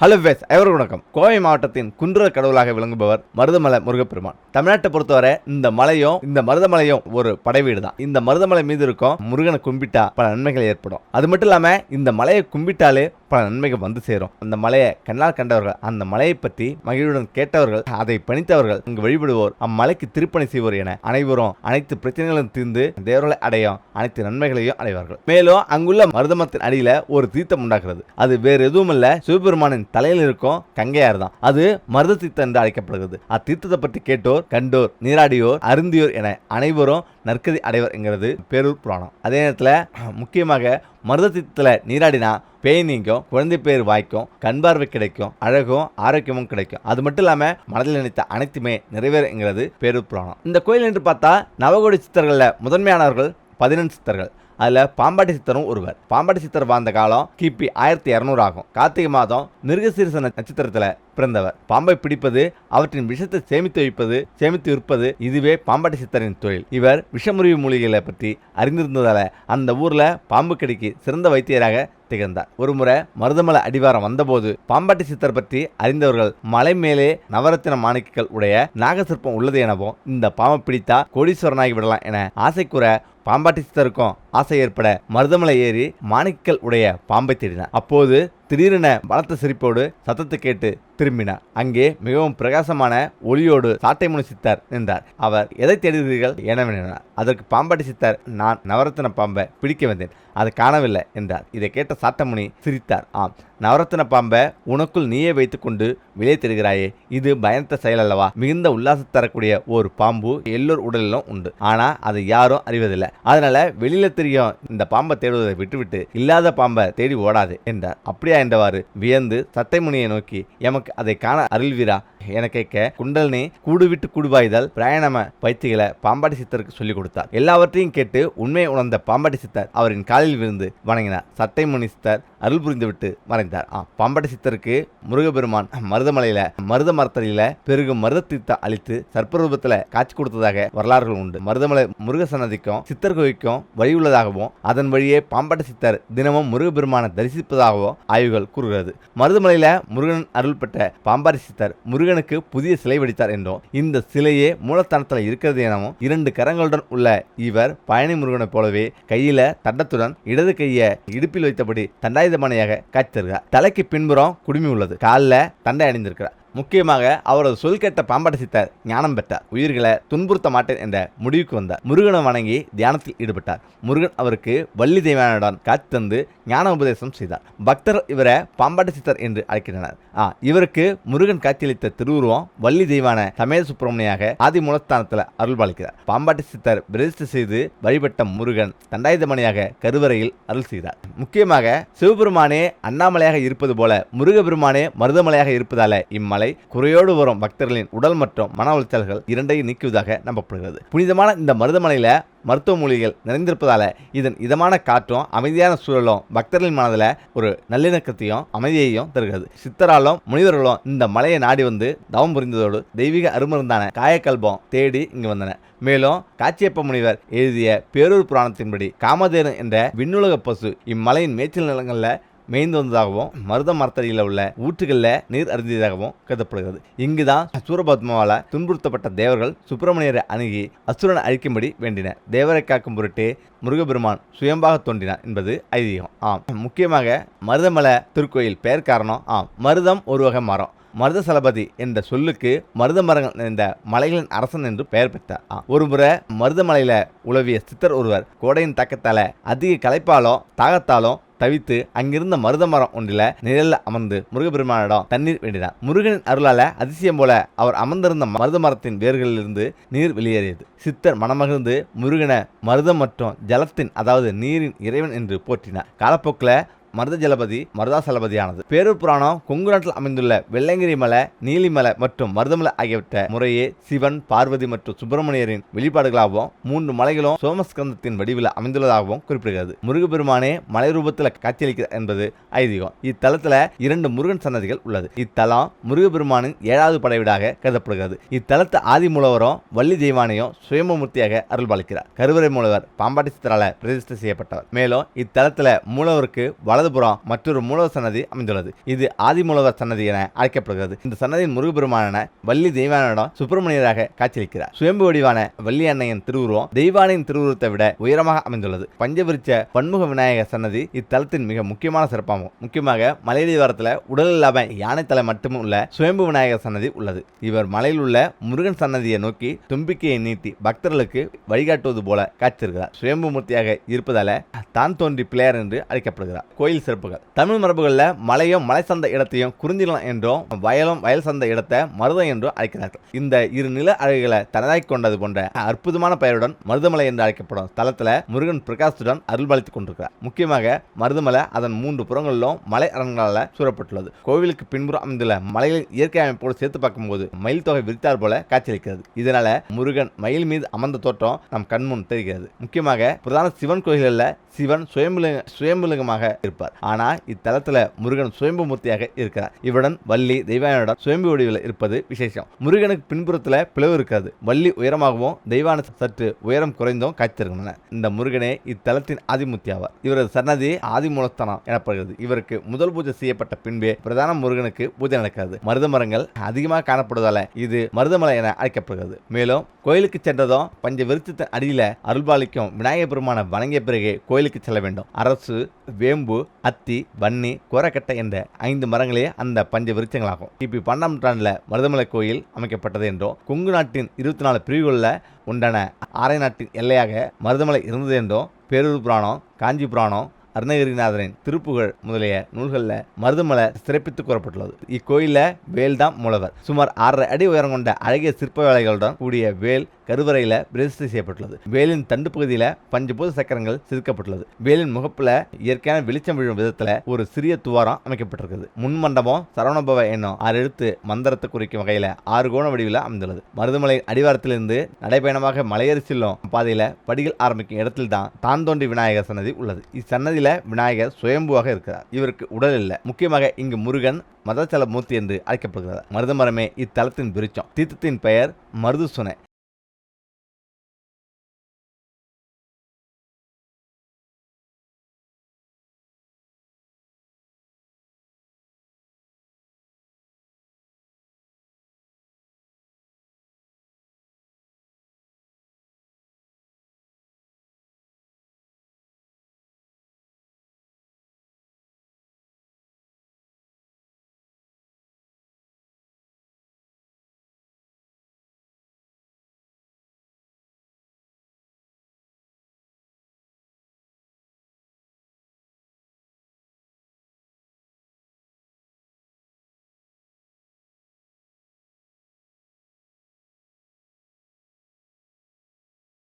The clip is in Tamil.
ஹலோ வேஸ் ஐவர் வணக்கம். கோவை மாவட்டத்தின் குன்ற கடவுளாக விளங்குபவர் மருதமலை முருகப்பெருமான். தமிழ்நாட்டை பொறுத்தவரை இந்த மலையும் இந்த மருதமலையும் ஒரு படைவீடு தான் இந்த மருதமலை மீது இருக்கும் முருகனை கும்பிட்டா பல நன்மைகள் ஏற்படும். அது மட்டும் இல்லாம இந்த மலையை கும்பிட்டாலே பல நன்மைகள் வந்து சேரும். அந்த மலையை கண்ணால் கண்டவர்கள் அந்த மலையை பற்றி மகிழ்வுடன் கேட்டவர்கள் அதை பணித்தவர்கள் அங்கு வழிபடுவோர் அம்மலைக்கு திருப்பணி செய்வோர் என அனைவரும் அனைத்து பிரச்சனைகளும் தீர்ந்து தேவர்களை அடையும் அனைத்து நன்மைகளையும் அடைவார்கள். மேலும் அங்குள்ள மருதமத்தின் அடியில் ஒரு தீர்த்தம் உண்டாகிறது. அது வேறு எதுவும் இல்ல சிவபெருமானின் தலையில் இருக்கும் கங்கையார் தான். அது மருத தீர்த்தம் என்று அழைக்கப்படுகிறது. அத்தீர்த்தத்தை பற்றி கேட்டோர் கண்டோர் நீராடியோர் அருந்தியோர் என அனைவரும் நற்கதி அடைவர் என்கிறது பேரூர் புராணம். அதே நேரத்தில் முக்கியமாக மருத தீர்த்தத்தில் நீராடினா பேய் நீங்கும் குழந்தை பேர் வாய்க்கும் கண் பார்வை கிடைக்கும் அழகும் ஆரோக்கியமும் கிடைக்கும். அது மட்டும் இல்லாம மனதில் நினைத்த அனைத்துமே நிறைவேறுங்கிறது பேரு புராணம். இந்த கோயில் என்று பார்த்தா நவகோடி சித்தர்களில் முதன்மையானவர்கள் பதினெண்டு சித்தர்கள். அதில் பாம்பாட்டி சித்தரும் ஒருவர். பாம்பாட்டி சித்தர் வாழ்ந்த காலம் கிபி ஆயிரத்தி இரநூறு ஆகும். கார்த்திகை மாதம் மிருகசீரிச நட்சத்திரத்தில் பிறந்தவர். பாம்பை பிடிப்பது அவற்றின் விஷத்தை சேமித்து வைப்பது சேமித்து விற்பது இதுவே பாம்பாட்டி சித்தரின் தொழில். இவர் விஷமுறிவு மூலிகைகளை பற்றி அறிந்திருந்ததால அந்த ஊர்ல பாம்பு கடிக்கு சிறந்த வைத்தியராக திகழ்ந்தார். ஒருமுறை மருதமலை அடிவாரம் வந்தபோது பாம்பாட்டி சித்தர் பற்றி அறிந்தவர்கள் மலை மேலே நவரத்தின மாணிக்கங்கள் உடைய நாகசிற்பம் உள்ளது எனவும் இந்த பாம்பை பிடித்தா கோடீஸ்வரனாகி விடலாம் என ஆசை கூற பாம்பாட்டி சித்தருக்கும் ஆசை ஏற்பட மருதமலை ஏறி மாணிக்கல் உடைய பாம்பை தேடினார். அப்போது திடீரென பலத்த சிரிப்போடு சத்தத்தை கேட்டு திரும்பினார் அங்கே மிகவும் பிரகாசமான ஒளியோடு சாட்டைமுனி சித்தர் நின்றார். அவர் எதை தேடுகிறீர்கள் என அதற்கு பாம்பாட்டி சித்தர் நான் நவரத்தின பாம்பை பிடிக்க வந்தேன். அதை காணவில்லை என்றார். இதை கேட்ட சாட்டமுனி சிரித்தார். ஆம் நவரத்தின பாம்பை உனக்குள் நீயே வைத்துக்கொண்டு விலை தருகிறாயே இது பயந்த செயல் அல்லவா? மிகுந்த உல்லாசம் தரக்கூடிய ஒரு பாம்பு எல்லோர் உடலிலும் உண்டு. ஆனால் அதை யாரும் அறிவதில்லை. அதனால வெளியில தெரியும் இந்த பாம்பை தேடுவதை விட்டுவிட்டு இல்லாத பாம்பை தேடி ஓடாது என்றார். அப்படியா என்றவாறு வியந்து சத்தைமுனியை நோக்கி எமக்கு அதை காண அருள்வீரா. என கேட்க குண்டலினி கூடு விட்டு கூடுவாய்தல் பிரயாணம பயிற்சிகளை பாம்பாட்டி சித்தருக்கு சொல்லிக் கொடுத்தார். எல்லாவற்றையும் கேட்டு உண்மையை உணர்ந்த பாம்பாட்டி சித்தர் அவரின் காலில் விழுந்து வணங்கினார். சட்டைமுனி சித்தர் அருள் புரிந்துவிட்டு மறைந்தார். ஆ பாம்பாட்டி சித்தருக்கு முருகபெருமான் மருதமலையில மருத மரத்தடியில பெருகும் மருத தீர்த்தம் அளித்து சர்ப்பரூபத்துல காட்சி கொடுத்ததாக வரலாறுகள் உண்டு. மருதமலை முருக சன்னதிக்கும் சித்தர் கோவிக்கும் வழி உள்ளதாகவும் அதன் வழியே பாம்பாட்டி சித்தர் தினமும் முருகபெருமானை தரிசிப்பதாகவும் ஆய்வுகள் கூறுகிறது. மருதமலையில முருகன் அருள் பெற்ற பாம்பாட்டி சித்தர் முருகனுக்கு புதிய சிலை வடித்தார் என்றும் இந்த சிலையே மூலஸ்தானத்தில் இருக்கிறது எனவும் இரண்டு கரங்களுடன் உள்ள இவர் பழனி முருகனைப் போலவே கையில தண்டத்துடன் இடது கையை இடுப்பில் வைத்தபடி தண்டாயுதமனையாக காட்சி தருகிறார். தலைக்கு பின்புறம் குடுமி உள்ளது. காலில் தண்டை அணிந்திருக்கிறார். முக்கியமாக அவரது சொல் கேட்ட பாம்பாட்ட சித்தர் ஞானம் பெற்றார். உயிர்களை துன்புறுத்த மாட்டேன் என்ற முடிவுக்கு வந்தார். முருகனை வணங்கி தியானத்தில் ஈடுபட்டார். முருகன் அவருக்கு வள்ளி தெய்வானுடன் காட்சி தந்து ஞான உபதேசம் செய்தார். பக்தர் இவரை பாம்பாட்ட சித்தர் என்று அழைக்கின்றனர். ஆ இவருக்கு முருகன் காட்சியளித்த திருவுருவம் வள்ளி தெய்வான சமேத சுப்பிரமணியாக ஆதி மூலஸ்தானத்தில் அருள்பாலிக்கிறார். பாம்பாட்டி சித்தர் பிரதிஷ்டை செய்து வழிபட்ட முருகன் தண்டாயுதமணியாக கருவறையில் அருள் செய்தார். முக்கியமாக சிவபெருமானே அண்ணாமலையாக இருப்பது போல முருகபெருமானே மருதமலையாக இருப்பதால இம்மலை குறையோடு வரும் பக்தர்களின் உடல் மற்றும் மன உளைச்சல்கள் இரண்டையும் நீக்குவதாக நம்பப்படுகிறது. புனிதமான இந்த மருதமலையில் மருத்துவ மூலிகைகள் நிறைந்திருப்பதால இதன் இதமான காற்றும் அமைதியான சூழலும் பக்தர்களின் மனதில் ஒரு நல்லிணக்கத்தையும் அமைதியையும் தருகிறது. சித்தராலும் முனிவர்களும் இந்த மலையை நாடி வந்து தவம் புரிந்ததோடு தெய்வீக அருமருந்தான காயக்கல்பம் தேடி இங்கு வந்தன. மேலும் காச்சியப்ப முனிவர் எழுதிய பேரூர் புராணத்தின்படி காமதேனு என்ற விண்ணுலக பசு இம்மலையின் மேய்ச்சல் நிலங்களில் மேய்ந்து வந்ததாகவும் மருத மரத்தடியில் உள்ள ஊற்றுகளில் நீர் அருந்தியதாகவும் கருதப்படுகிறது. இங்குதான் சூரபத்மாவால் துன்புறுத்தப்பட்ட தேவர்கள் சுப்பிரமணியரை அணுகி அசுரனை அழிக்கும்படி வேண்டினர். தேவரை காக்கும் பொருட்டு முருகபெருமான் சுயம்பாக தோன்றினார் என்பது ஐதீகம். ஆம். முக்கியமாக மருதமலை திருக்கோயில் பெயர் காரணம் ஆம் மருதம் ஒரு வகை மரம். மருத சலபதி என்ற சொல்லுக்கு மருத மரங்கள் நிறைந்த மலைகளின் அரசன் என்று பெயர் பெற்றார். ஆ, ஒருமுறை மருதமலையில உழவிய சித்தர் ஒருவர் கோடையின் தாக்கத்தால அதிக களைப்பாலும் தாகத்தாலும் தவித்து அங்கிருந்த மருத மரம் ஒன்றில் நிழல்ல அமர்ந்து முருகப்பெருமானிடம் தண்ணீர் வேண்டினார். முருகனின் அருளால அதிசயம் போல அவர் அமர்ந்திருந்த மருத மரத்தின் வேர்களிலிருந்து நீர் வெளியேறியது. சித்தர் மனமகிழ்ந்து முருகனை மருதம் மற்றும் ஜலத்தின் அதாவது நீரின் இறைவன் என்று போற்றினார். காலப்போக்கில் மருத ஜலபதி மருதாசலபதியானது. பேரூர் புராணம் கொங்கு நாட்டில் அமைந்துள்ள வெள்ளங்கிரி மலை நீலிமலை மற்றும் மருதமலை ஆகியவற்றை முறையே சிவன் பார்வதி மற்றும் சுப்பிரமணியரின் வெளிப்பாடுகளாகவும் மூன்று மலைகளும் சோமஸ்கந்தத்தின் வடிவில் அமைந்துள்ளதாகவும் குறிப்பிடுகிறது. முருகப்பெருமானே மலை ரூபத்தில் காட்சியளிக்கிறார் என்பது ஐதீகம். இத்தலத்தில் இரண்டு முருகன் சன்னதிகள் உள்ளது. இத்தலம் முருகப்பெருமானின் ஏழாவது படைவீடாக கருதப்படுகிறது. இத்தலத்து ஆதி மூலவரும் வள்ளி தெய்வானையும் சுயம்பமூர்த்தியாக அருள்பாலிக்கிறார். கருவறை மூலவர் பாம்பாட்டி சித்தரால பிரதிஷ்டை செய்யப்பட்டவர். மேலும் இத்தலத்தில் மூலவருக்கு வலது வலதுபுறம் மற்றொரு மூலவர் சன்னதி அமைந்துள்ளது. இது ஆதிமூலவர் சன்னதி என அழைக்கப்படுகிறது. இந்த சன்னதியின் முருகப்பெருமானான வள்ளி தெய்வானிடம் சுப்பிரமணியராக காட்சியளிக்கிறார். சுயம்பு வடிவான வள்ளி அன்னையின் திருவுருவம் தெய்வானையின் திருவுருவத்தை விட உயரமாக அமைந்துள்ளது. பஞ்சவிருச்ச பன்முக விநாயகர் சன்னதி இத்தலத்தின் மிக முக்கியமான சிறப்பாகும். முக்கியமாக மலையடிவாரத்தில் உடல் இல்லாம யானை தலை மட்டும் உள்ள சுயம்பு விநாயகர் சன்னதி உள்ளது. இவர் மலையில் உள்ள முருகன் சன்னதியை நோக்கி தும்பிக்கையை நீட்டி பக்தர்களுக்கு வழிகாட்டுவது போல காட்சியிருக்கிறார் சுயம்பு மூர்த்தியாக இருப்பதால தான் தோன்றி பிள்ளையார் என்று அழைக்கப்படுகிறார். கோயில் சிறப்புகள். தமிழ் மரபுகளில் மலையும் மலை சந்த இடத்தையும் குறிஞ்சிலம் என்றும் வயலும் வயல் சந்த இடத்தை மருதம் என்றும் அழைக்கிறார்கள். இந்த இரு நில அழகுகளை தனதாய் கொண்டது போன்ற அற்புதமான பெயருடன் மருதமலை என்று அழைக்கப்படும் தளத்தில் முருகன் பிரகாசத்துடன் அருள்பாலித்துக் கொண்டிருக்கிறார். முக்கியமாக மருதமலை அதன் மூன்று புறங்களிலும் மலை அரண்களால் சூழப்பட்டுள்ளது கோவிலுக்கு பின்புறம் அமைந்துள்ள மலையில் இயற்கை அமைப்போடு சேர்த்து பார்க்கும்போது மயில் தொகை விரித்தார் போல காட்சியளிக்கிறது. இதனால முருகன் மயில் மீது அமர்ந்த தோற்றம் நம் கண்முன் தெரிகிறது. முக்கியமாக பிரதான சிவன் கோயில்களில் சிவன் சுயம்புலிங்க சுயம்புலிங்கமாக இருப்பார். ஆனா இத்தலத்துல முருகன் சுயம்பு மூர்த்தியாக இருக்கிறார். இவருடன் வள்ளி தெய்வானுடன் சுயம்பு வடிவில் இருப்பது விசேஷம். முருகனுக்கு பின்புறத்துல பிளவு இருக்காது. வள்ளி உயரமாகவும் தெய்வான சற்று உயரம் குறைந்தும் காய்த்திருக்கின்றன. இந்த முருகனே இத்தலத்தின் ஆதிமூர்த்தி ஆவார். இவரது சன்னதி ஆதிமூலஸ்தானம் எனப்படுகிறது. இவருக்கு முதல் பூஜை செய்யப்பட்ட பின்பே பிரதான முருகனுக்கு பூஜை நடக்கிறது மருத மரங்கள் அதிகமாக காணப்படுவதால இது மருதமலை என அழைக்கப்படுகிறது. மேலும் கோயிலுக்கு சென்றதும் பஞ்ச விருத்தத்தின் அடியில அருள்பாலிக்கும் விநாயகர் பெருமான வணங்கிய பிறகு கோயிலுக்கு செல்ல வேண்டும். அரசு வேம்பு அத்தி வன்னி கோரக்கட்டை என்ற ஐந்து மரங்களே அந்த பஞ்ச விருட்சங்களாகும் கிபி பன்னெண்டாம் நூற்றாண்டில் மருதமலை கோயில் அமைக்கப்பட்டது என்றும் கொங்கு நாட்டின் இருபத்தி நாலு பிரிவுகளில் உண்டான ஆரை நாட்டின் எல்லையாக மருதமலை இருந்தது என்றும் பேரூர் புராணம் காஞ்சி புராணம் அருணகிரிநாதரின் திருப்புகழ் முதலிய நூல்களில் மருதமலை சிறப்பித்து கூறப்பட்டுள்ளது. இக்கோயிலில் வேல்தாம் மூலவர். சுமார் ஆறரை அடி உயரம் கொண்ட அழகிய சிற்ப வேலைகளுடன் கூடிய வேல் கருவறையில் பிரதிஷ்டை செய்யப்பட்டுள்ளது. வேலின் தண்டு பகுதியில் பஞ்சபூத சக்கரங்கள் செதுக்கப்பட்டுள்ளது. வேலின் முகப்புல இயற்கையான வெளிச்சம் விழும் விதத்துல ஒரு சிறிய துவாரம் அமைக்கப்பட்டிருக்குது. முன் மண்டபம் சரவணபவ என்னும் ஆறு எழுத்து மந்திரத்தை குறிக்கும் வகையில ஆறு கோண வடிவில் அமைந்துள்ளது. மருதமலை அடிவாரத்திலிருந்து நடைபயணமாக மலையேறி செல்லும் பாதையில படிகள் ஆரம்பிக்கும் இடத்தில் தான் தான் தோன்றி விநாயகர் சன்னதி உள்ளது. இச்சன்னதியில விநாயகர் சுயம்புவாக இருக்கிறார். இவருக்கு உடல் இல்லை. முக்கியமாக இங்கு முருகன் மதச்சல மூர்த்தி என்று அழைக்கப்படுகிறார். மருதமரமே இத்தலத்தின் விருச்சம் தீர்த்தத்தின் பெயர் மருதுசுனை.